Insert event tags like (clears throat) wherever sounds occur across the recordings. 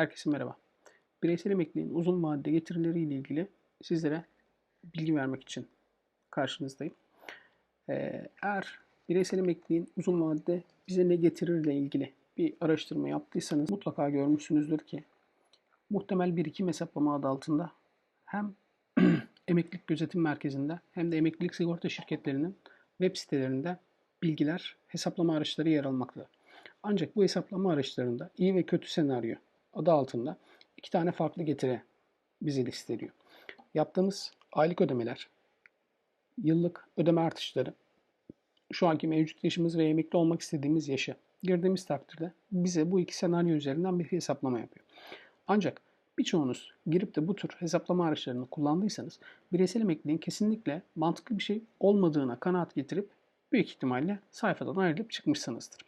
Herkese merhaba. Bireysel emekliliğin uzun vadede getirileriyle ilgili sizlere bilgi vermek için karşınızdayım. Ee, eğer bireysel emekliliğin uzun vadede bize ne getirirle ilgili bir araştırma yaptıysanız mutlaka görmüşsünüzdür ki muhtemel birikim hesaplama adı altında hem (clears throat) emeklilik gözetim merkezinde hem de emeklilik sigorta şirketlerinin web sitelerinde bilgiler, hesaplama araçları yer almaktadır. Ancak bu hesaplama araçlarında iyi ve kötü senaryo adı altında iki tane farklı getiri bizi listeliyor. Yaptığımız aylık ödemeler, yıllık ödeme artışları, şu anki mevcut yaşımız ve emekli olmak istediğimiz yaşı girdiğimiz takdirde bize bu iki senaryo üzerinden bir hesaplama yapıyor. Ancak birçoğunuz girip de bu tür hesaplama araçlarını kullandıysanız bireysel emekliliğin kesinlikle mantıklı bir şey olmadığına kanaat getirip büyük ihtimalle sayfadan ayrılıp çıkmışsınızdır.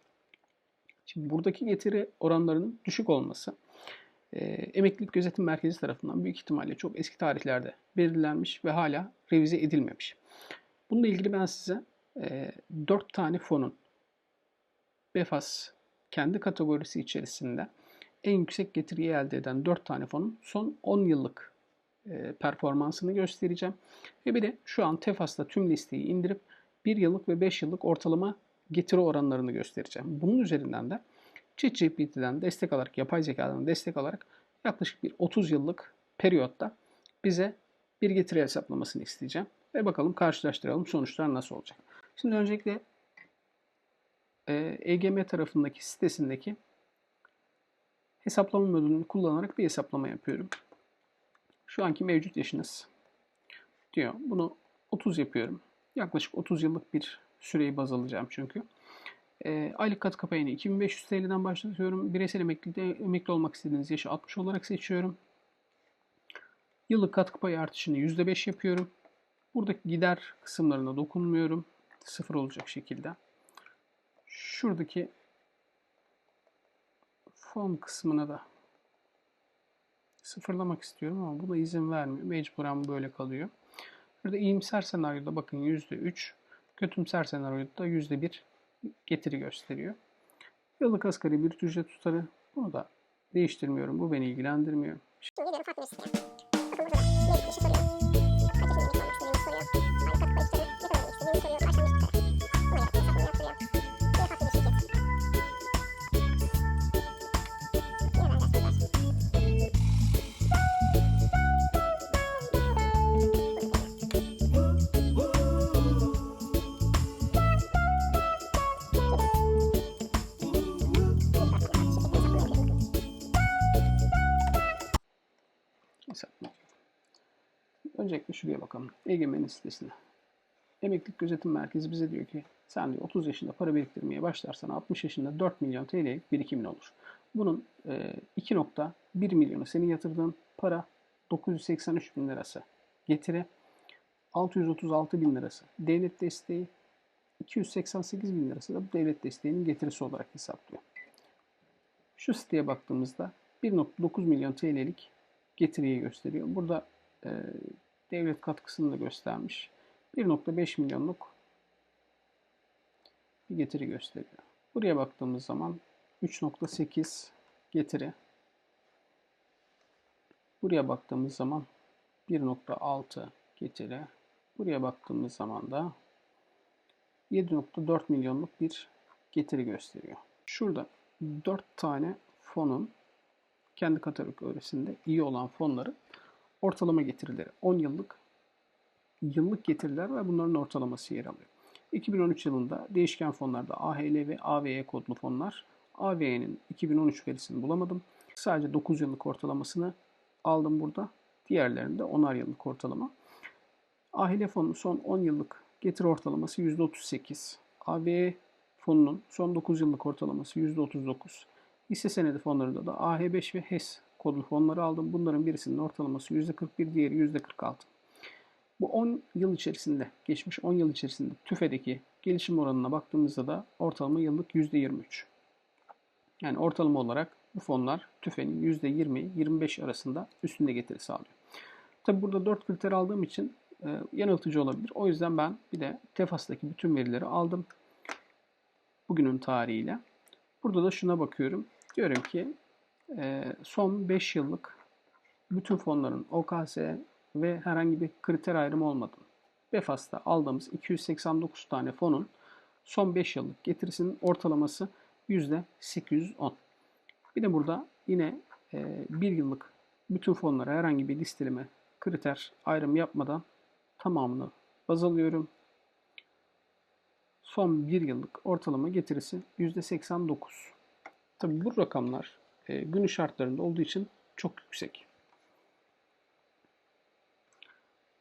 Şimdi buradaki getiri oranlarının düşük olması e, Emeklilik Gözetim Merkezi tarafından büyük ihtimalle çok eski tarihlerde belirlenmiş ve hala revize edilmemiş. Bununla ilgili ben size e, 4 tane fonun BEFAS kendi kategorisi içerisinde en yüksek getiriyi elde eden 4 tane fonun son 10 yıllık e, performansını göstereceğim. Ve bir de şu an TEFAS'ta tüm listeyi indirip 1 yıllık ve 5 yıllık ortalama getiri oranlarını göstereceğim. Bunun üzerinden de ChatGPT'den destek alarak, yapay zekadan destek alarak yaklaşık bir 30 yıllık periyotta bize bir getiri hesaplamasını isteyeceğim. Ve bakalım karşılaştıralım sonuçlar nasıl olacak. Şimdi öncelikle e, EGM tarafındaki sitesindeki hesaplama modülünü kullanarak bir hesaplama yapıyorum. Şu anki mevcut yaşınız diyor. Bunu 30 yapıyorum. Yaklaşık 30 yıllık bir süreyi baz alacağım çünkü. E, aylık katkı payını 2500 TL'den başlatıyorum. Bireysel emeklilikte emekli olmak istediğiniz yaşı 60 olarak seçiyorum. Yıllık katkı payı artışını %5 yapıyorum. Buradaki gider kısımlarına dokunmuyorum. Sıfır olacak şekilde. Şuradaki fon kısmına da sıfırlamak istiyorum ama buna izin vermiyor. Mecburen böyle kalıyor. Burada iyimser senaryoda bakın %3, kötümser senaryoda da %1 getiri gösteriyor. Yıllık asgari bir ücret tutarı. Bunu da değiştirmiyorum. Bu beni ilgilendirmiyor. Şimdi farklı bir Öncelikle şuraya bakalım. EGM'nin sitesine. Emeklilik Gözetim Merkezi bize diyor ki sen diyor 30 yaşında para biriktirmeye başlarsan 60 yaşında 4 milyon TL'lik birikimin olur. Bunun e, 2.1 milyonu senin yatırdığın para 983 bin lirası getiri 636 bin lirası devlet desteği 288 bin lirası da bu devlet desteğinin getirisi olarak hesaplıyor. Şu siteye baktığımızda 1.9 milyon TL'lik getiriyi gösteriyor. Burada e, devlet katkısını da göstermiş. 1.5 milyonluk bir getiri gösteriyor. Buraya baktığımız zaman 3.8 getiri. Buraya baktığımız zaman 1.6 getiri. Buraya baktığımız zaman da 7.4 milyonluk bir getiri gösteriyor. Şurada 4 tane fonun kendi kategorisinde iyi olan fonların ortalama getirileri 10 yıllık yıllık getiriler ve bunların ortalaması yer alıyor. 2013 yılında değişken fonlarda AHL ve AVE kodlu fonlar AVE'nin 2013 verisini bulamadım. Sadece 9 yıllık ortalamasını aldım burada. Diğerlerinde 10'ar yıllık ortalama. AHL fonunun son 10 yıllık getiri ortalaması %38. AVE fonunun son 9 yıllık ortalaması %39. Hisse senedi fonlarında da AH5 ve HES kodlu fonları aldım. Bunların birisinin ortalaması %41, diğeri %46. Bu 10 yıl içerisinde, geçmiş 10 yıl içerisinde TÜFE'deki gelişim oranına baktığımızda da ortalama yıllık %23. Yani ortalama olarak bu fonlar TÜFE'nin %20-25 arasında üstünde getiri sağlıyor. Tabi burada 4 kriter aldığım için e, yanıltıcı olabilir. O yüzden ben bir de TEFAS'taki bütün verileri aldım. Bugünün tarihiyle. Burada da şuna bakıyorum. Diyorum ki son 5 yıllık bütün fonların OKS ve herhangi bir kriter ayrımı olmadan Befas'ta aldığımız 289 tane fonun son 5 yıllık getirisinin ortalaması %810. Bir de burada yine 1 yıllık bütün fonlara herhangi bir listeleme kriter ayrım yapmadan tamamını baz alıyorum. Son 1 yıllık ortalama getirisi %89. Tabi bu rakamlar e, günü şartlarında olduğu için çok yüksek.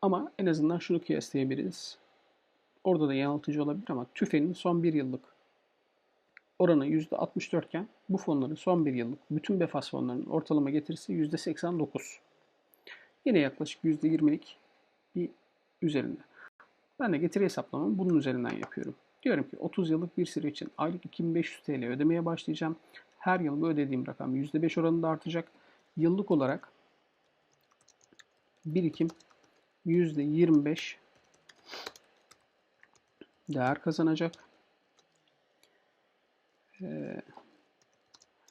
Ama en azından şunu kıyaslayabiliriz. Orada da yanıltıcı olabilir ama TÜFE'nin son 1 yıllık oranı %64 iken bu fonların son 1 yıllık bütün BEFAS fonlarının ortalama getirisi %89. Yine yaklaşık %20'lik bir üzerinde. Ben de getiri hesaplamamı bunun üzerinden yapıyorum. Diyorum ki 30 yıllık bir süre için aylık 2500 TL ödemeye başlayacağım. Her yıl bu ödediğim rakam %5 oranında artacak. Yıllık olarak birikim %25 değer kazanacak. Ee,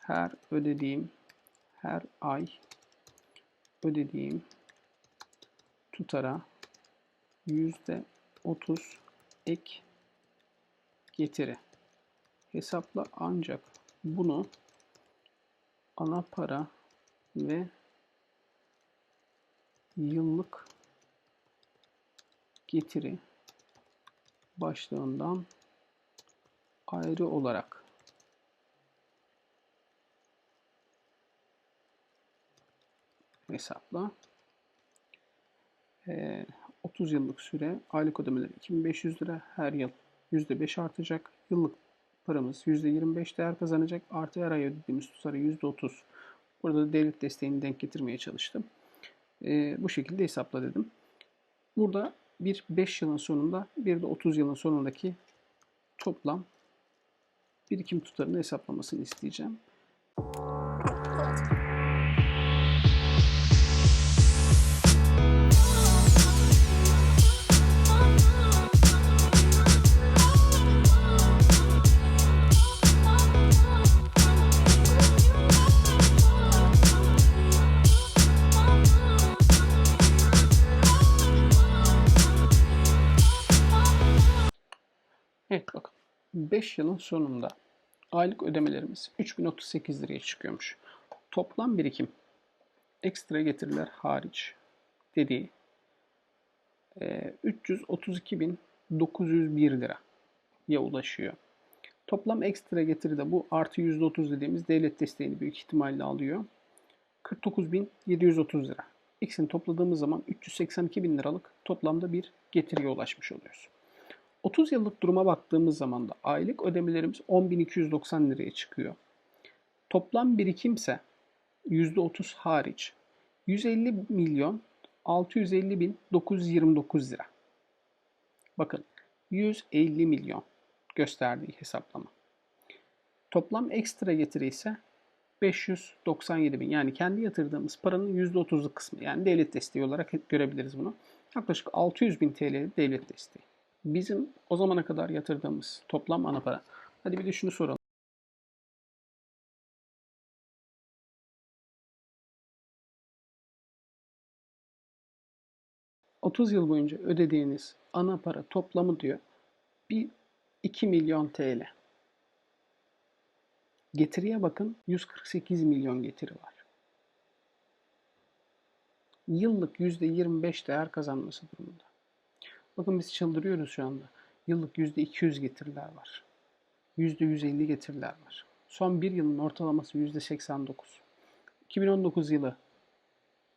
her ödediğim her ay ödediğim tutara yüzde otuz ek getiri hesapla ancak bunu ana para ve yıllık getiri başlığından ayrı olarak hesapla. Ee, 30 yıllık süre aylık ödemeleri 2500 lira her yıl %5 artacak. Yıllık paramız %25 değer kazanacak. Artı her ay ödediğimiz tutarı %30. Burada da devlet desteğini denk getirmeye çalıştım. Ee, bu şekilde hesapla dedim. Burada bir 5 yılın sonunda bir de 30 yılın sonundaki toplam birikim tutarını hesaplamasını isteyeceğim. 5 yılın sonunda aylık ödemelerimiz 3038 liraya çıkıyormuş. Toplam birikim ekstra getiriler hariç dediği e, 332.901 liraya ulaşıyor. Toplam ekstra getiri de bu artı %30 dediğimiz devlet desteğini büyük ihtimalle alıyor. 49.730 lira. İkisini topladığımız zaman 382 bin liralık toplamda bir getiriye ulaşmış oluyoruz. 30 yıllık duruma baktığımız zaman da aylık ödemelerimiz 10.290 liraya çıkıyor. Toplam birikimse %30 hariç 150 milyon 650 bin 929 lira. Bakın 150 milyon gösterdiği hesaplama. Toplam ekstra getiri ise 597 bin. Yani kendi yatırdığımız paranın %30'luk kısmı. Yani devlet desteği olarak görebiliriz bunu. Yaklaşık 600 bin TL devlet desteği. Bizim o zamana kadar yatırdığımız toplam ana para. Hadi bir de şunu soralım. ...30 yıl boyunca ödediğiniz ana para toplamı diyor... ...bir 2 milyon TL. Getiriye bakın 148 milyon getiri var. Yıllık %25 değer kazanması durumunda. Bakın biz çıldırıyoruz şu anda. Yıllık %200 getiriler var. %150 getiriler var. Son bir yılın ortalaması %89. 2019 yılı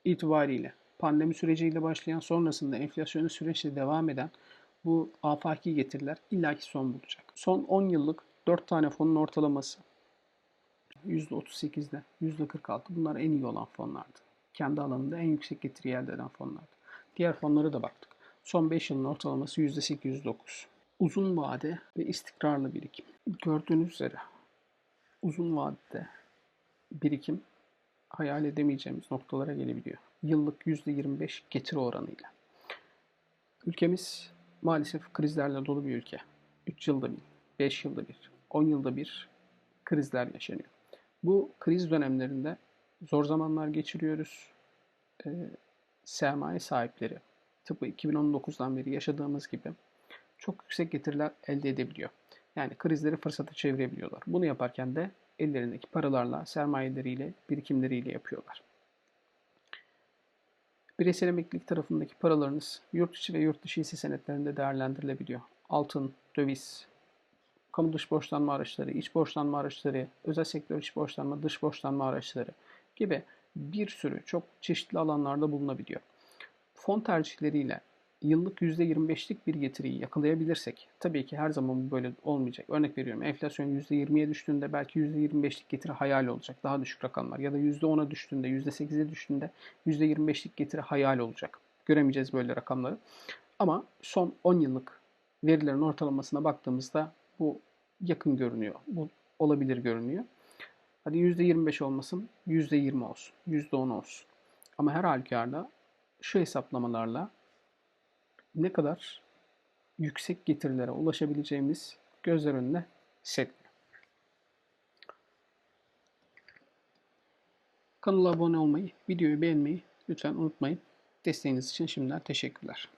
itibariyle pandemi süreciyle başlayan sonrasında enflasyonu süreçle devam eden bu afaki getiriler illaki son bulacak. Son 10 yıllık 4 tane fonun ortalaması %38'de, %46 bunlar en iyi olan fonlardı. Kendi alanında en yüksek getiri elde eden fonlardı. Diğer fonlara da baktık. Son 5 yılın ortalaması %809. Uzun vade ve istikrarlı birikim. Gördüğünüz üzere uzun vadede birikim hayal edemeyeceğimiz noktalara gelebiliyor. Yıllık %25 getiri oranıyla. Ülkemiz maalesef krizlerle dolu bir ülke. 3 yılda bir, 5 yılda bir, 10 yılda bir krizler yaşanıyor. Bu kriz dönemlerinde zor zamanlar geçiriyoruz. Ee, sermaye sahipleri tıpkı 2019'dan beri yaşadığımız gibi çok yüksek getiriler elde edebiliyor. Yani krizleri fırsata çevirebiliyorlar. Bunu yaparken de ellerindeki paralarla, sermayeleriyle, birikimleriyle yapıyorlar. Bireysel emeklilik tarafındaki paralarınız yurt içi ve yurt dışı hisse senetlerinde değerlendirilebiliyor. Altın, döviz, kamu dış borçlanma araçları, iç borçlanma araçları, özel sektör iç borçlanma, dış borçlanma araçları gibi bir sürü çok çeşitli alanlarda bulunabiliyor. Fon tercihleriyle yıllık %25'lik bir getiriyi yakalayabilirsek, tabii ki her zaman bu böyle olmayacak. Örnek veriyorum enflasyon %20'ye düştüğünde belki %25'lik getiri hayal olacak. Daha düşük rakamlar. Ya da %10'a düştüğünde, %8'e düştüğünde %25'lik getiri hayal olacak. Göremeyeceğiz böyle rakamları. Ama son 10 yıllık verilerin ortalamasına baktığımızda bu yakın görünüyor. Bu olabilir görünüyor. Hadi %25 olmasın, %20 olsun, %10 olsun. Ama her halükarda şu hesaplamalarla ne kadar yüksek getirilere ulaşabileceğimiz gözler önüne seriliyor. Kanala abone olmayı, videoyu beğenmeyi lütfen unutmayın. Desteğiniz için şimdiden teşekkürler.